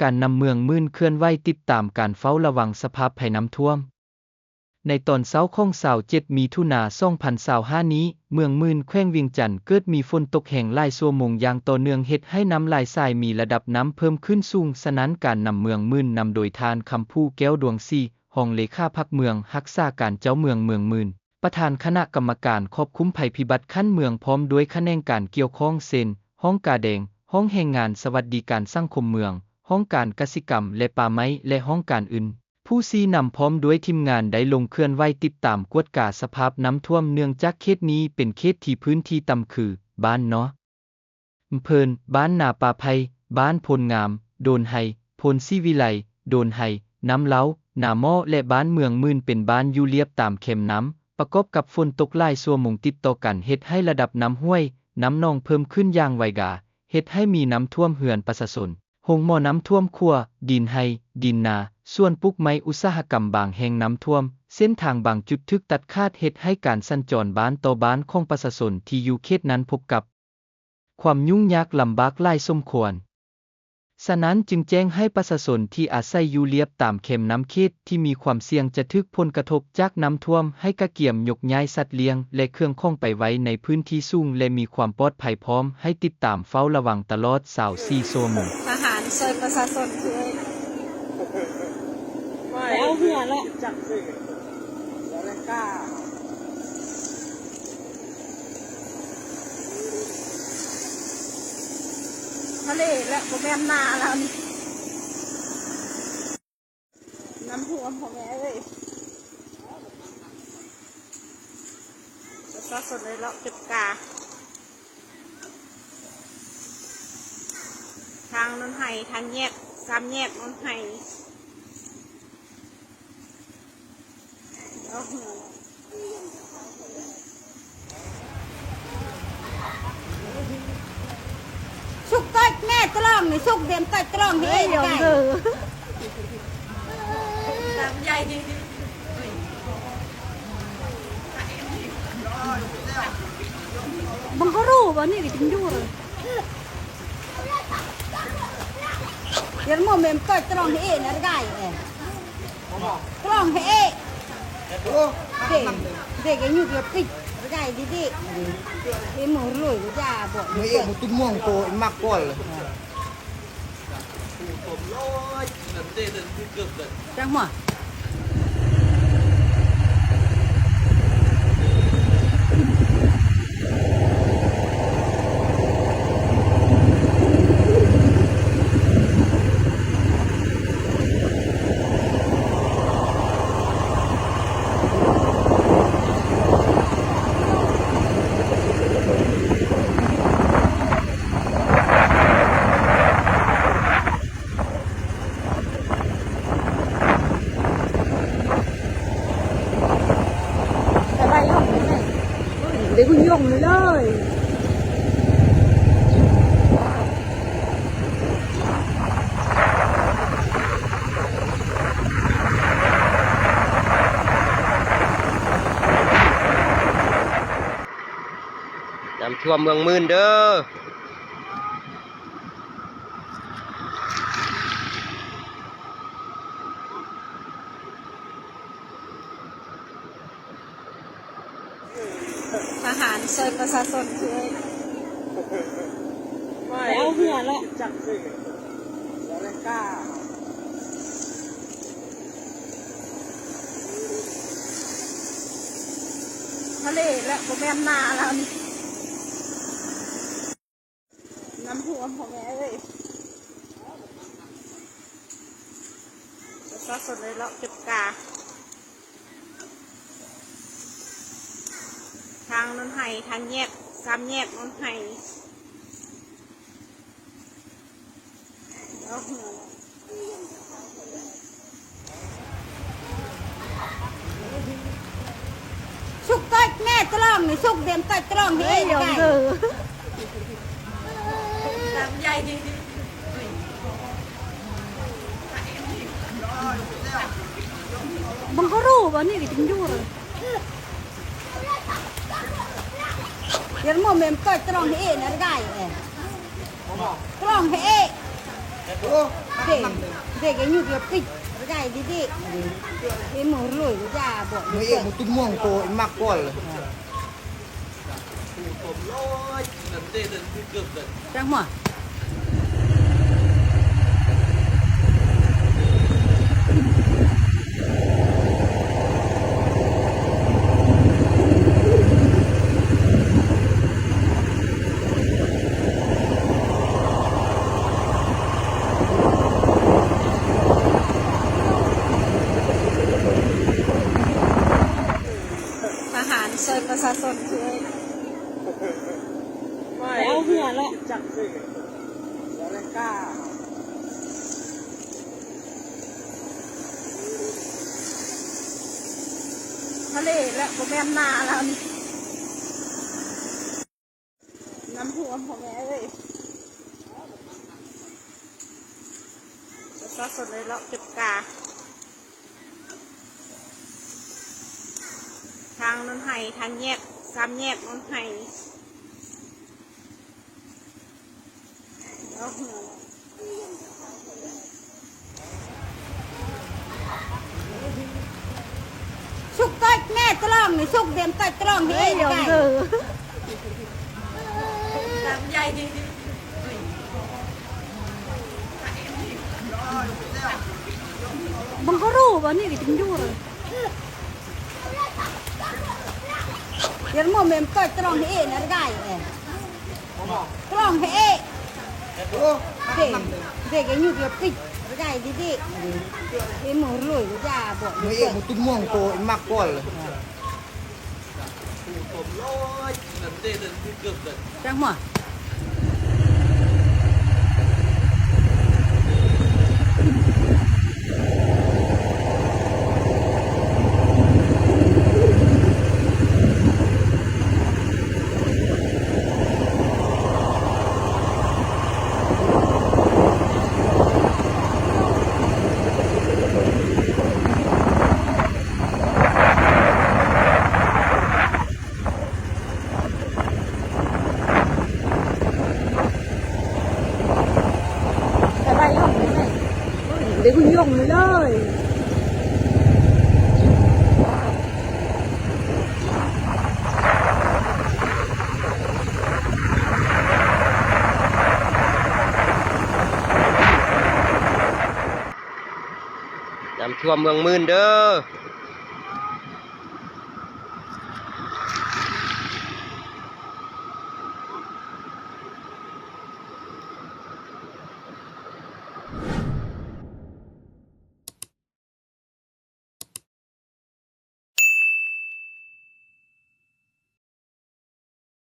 การนำเมืองมื่นเคลื่อนไหวติดตามการเฝ้าระวังสภาพภัยน้ำท่วม ในตอนเช้าของเสาร์7มีถุนา2025นี้ เมืองมื่นแขวงเวียงจันทน์เกิดมีฝนตกแห่งหลายชั่วโมงอย่างต่อเนื่องเฮ็ดให้น้ำลายทรายมีระดับน้ำเพิ่มขึ้นสูงฉะนั้นการนำเมืองมื่นนำโดยทานคำผู้แก้วดวงซีห้องเลขาพักเมืองรักษาการเจ้าเมืองเมืองมื่นประธานคณะกรรมการควบคุมภัยพิบัติขั้นเมืองพร้อมด้วยคะแนนการเกี่ยวข้องเซนห้องกาแดงห้องแห่งงานสวัสดิการสังคมเมือง ห้องการกสิกรรมและป่าไม้และห้องการอื่น ผู้ซีนำพร้อมด้วยทีมงานได้ลงเคลื่อนไหวติดตามกวดกาสภาพน้ำท่วมเนื่องจากเขตนี้เป็นเขตที่พื้นที่ต่ำคือ บ้านเนาะอำเพิน บ้านนาป่าไพบ้านพลงาม โดนไฮพลซีวิไล โดนไฮน้ำเล้านาหม้อและบ้านเมืองมื่นเป็นบ้านอยู่เรียบตามเข็มน้ำ ประกอบกับฝนตกหลายชั่วมงติดต่อกันเฮ็ดให้ระดับน้ำห้วย น้ำนองเพิ่มขึ้นอย่างไวกาเฮ็ดให้มีน้ำท่วมเหือนประชาชน หงหมอน้ำท่วมครัว ดินไฮดินนา ส่วนปลูกไม้อุตสาหกรรมบางแห่งน้ำท่วม เส้นทางบางจุดทึกตัดขาดเฮ็ดให้การสัญจรบ้านต่อบ้านของประชาชนที่อยู่เขตนั้นพบกับ ความยุ่งยากลำบากหลายสมควรฉะนั้นจึงแจ้งให้ประชาชนที่อาศัยอยู่เลียบตามเข็มน้ำเขตที่มีความเสี่ยงจะทึกผลกระทบจากน้ำท่วมให้กระเกี่ยมยกย้ายสัตว์เลี้ยง และเครื่องข้องไปไว้ในพื้นที่สูงและมีความปลอดภัยพร้อมให้ติดตามเฝ้าระวังตลอด24ชั่วโมง ช่วยประชาชนช่วยไม่เอาเหือละจับสิแล้วก็กล้าทะเลและโปรแกรมนาแล้วนี่น้ำท่วมพ่อแม่เลยประชาชนเลยเลาะเก็บกา ทางนนไห้ทางแยกสามแยกนนไห้เอาเหือละ xúc cách nghe cái lòng này xúc điểm cách cái lòng thế này cái น้ำใหญ่ดี bằng có rủ vào này thì tính đua rồi Giờ mà mình cách cái lòng thế này cái này cái lòng thế để để cái nhục là kịch cái này đi đi cái mở lùi cái già bỏ ไม่เอ็มตุ้มม่วงโตเอ็มมากก่อน Trang mở อะไร เดี๋ยวคุณยงเลยน้ำท่วมเมืองมื่นเด้อ ทหารช่วยประชาชนช่วยไม่เอาเหือละจับสิแล้วก็กล้าทะเลและโปรแกรมนาแล้วนี่น้ำท่วมพ่อแม่เลยประชาชนเลยเลาะเก็บกา ทางนนไห้ทางแยกสามแยกนนไห้แล้วหัวสุกต้อแม่ตรองนี่สุกเดียมต้อตรองเฮ้ยไก่น้ำใหญ่จริบังก็รู้ว่านี่กินด้วย เดี๋ยวมึงเมมก็ตรองให้เอ๋นได้เอ๋ต้องให้เอ๋เด็กเด็กยังอยู่เดียวปิดได้ดิดิเอ็มหัวรวยจ้าบอกเลยเอ็มตุ้มม่วงโตมากกว่าเลยจังหวะ ซอยประชาชนคือเอาหัวเลาะจักสิแล้วเลยกล้าทะเลและโปรแกรมนาแล้วนี่น้ำท่วมพ่อแม่เอ้ยประชาชนเลยเลาะเก็บกาางนนไห้ทางแยกสามแยกนนไห้เอาหัวเลาะสุกต้อยแม่ตรองนี่สุกเดียมต้อยตรองเอ้ยได้น้ำใหญ่จริงมันก็รู้ว่านี่ก็จึงอยู่ เลยเดี๋ยวโมเมมต้อยตรองที่เอ้ยนะได้เลยตรองที่เอ้ยโอ้เด็กเด็กอายุเดียวปิดได้ดิดิไอ้หมูรวยก็จะบอกมือเอกมันตุ้มม่วงโตไอ้มักก้อยเลยจังหวะ เดี๋ยวคุณย่งเลยน้ำท่วมเมืองมื่นเด้อ